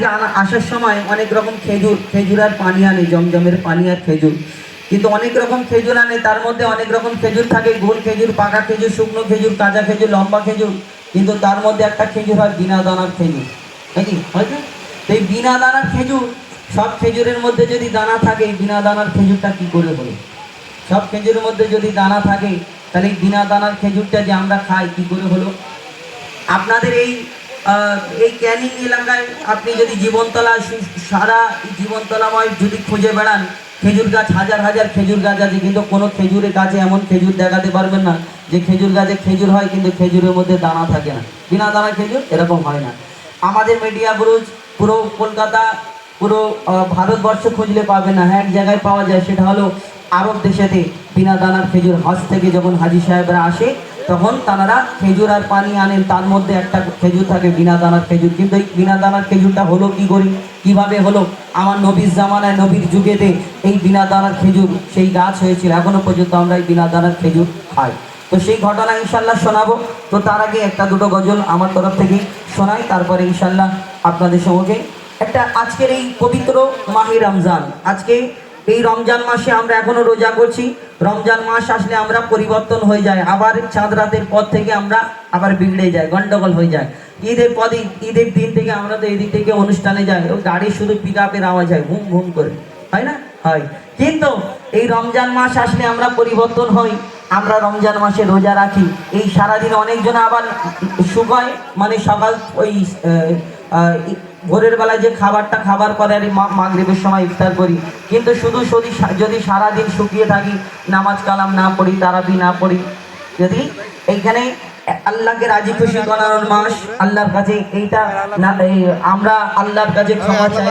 থেকে আসার সময় অনেক রকম খেজুর খেজুর আর পানি আনে, জমজমের পানি আর খেজুর। কিন্তু অনেক রকম খেজুর আনে, তার মধ্যে অনেক রকম খেজুর থাকে, গোল খেজুর, পাকা খেজুর, শুকনো খেজুর, কাঁচা খেজুর, লম্বা খেজুর। কিন্তু তার মধ্যে একটা খেজুর হয় বিনা দানার খেজুর। নাকি? হয়তো তো এই বিনা দানার খেজুর, সব খেজুরের মধ্যে যদি দানা থাকে বিনা দানার খেজুরটা কি করে হলো সব খেজুরের মধ্যে যদি দানা থাকে, তাহলে এই বিনা দানার খেজুরটা যে আমরা খাই, কি করে হলো? আপনাদের এই এই ক্যানিং এলাকায় আপনি যদি জীবনতলা সারা জীবনতলাময় যদি খুঁজে বেড়ান, খেজুর গাছ হাজার হাজার খেজুর গাছ আছে, কিন্তু কোনো খেজুরের গাছে এমন খেজুর দেখাতে পারবেন না যে খেজুর গাছে খেজুর হয়, কিন্তু খেজুরের মধ্যে দানা থাকে না। বিনা দানা খেজুর এরকম হয় না। আমাদের মিডিয়া ব্রুজ পুরো কলকাতা, পুরো ভারতবর্ষ খুঁজলে পাবে না। এক জায়গায় পাওয়া যায়, সেটা হলো আরব দেশেতে বিনা দানার খেজুর হজ থেকে যখন হাজি সাহেবরা আসে তখন তারা খেজুর আর পানি আনেন, তার মধ্যে একটা খেজুর থাকে বিনা দানার খেজুর। কিন্তু এই বিনা দানার খেজুরটা হলো কি করি? কীভাবে হলো? আমার নবীর জামানায়, নবীর যুগেতে এই বিনা দানার খেজুর, সেই গাছ হয়েছিল। এখনও পর্যন্ত আমরা এই বিনা দানার খেজুর খাই। তো সেই ঘটনা ইনশাল্লাহ শোনাবো। তো তার আগে একটা দুটো গজল আমার তরফ থেকে শোনাই, তারপরে ইনশাল্লাহ আপনাদের সঙ্গে। একটা আজকের এই পবিত্র মাহি রমজান। আজকে এই রমজান মাসে আমরা এখনও রোজা করছি। রমজান মাস আসলে আমরা পরিবর্তন হয়ে যায়। আবার চাঁদ রাতের পর থেকে আমরা আবার বিগড়ে যাই গন্ডগোল হয়ে যায়। ঈদের পদে ঈদের দিন থেকে আমরা তো এদিক থেকে অনুষ্ঠানে যাই। ও গাড়ি শুধু পিক আপের আওয়াজ হয়, ঘুম ঘুম করে। হয় না? হয়। কিন্তু এই রমজান মাস আসলে আমরা পরিবর্তন হই। আমরা রমজান মাসে রোজা রাখি। এই সারাদিন অনেকজন আবার শুকায় মানে সকাল ওই ভোরের বেলায় যে খাবারটা খাবার পরে আর মাগরীবের সময় ইফতার করি। কিন্তু শুধু যদি যদি সারাদিন শুকিয়ে থাকি, নামাজ কালাম না পড়ি, তারাবি না পড়ি, যদি এইখানে আল্লাহকে রাজি খুশি করানোর মাস, আল্লাহর কাছে এইটা আমরা আল্লাহর কাছে ক্ষমা চাই।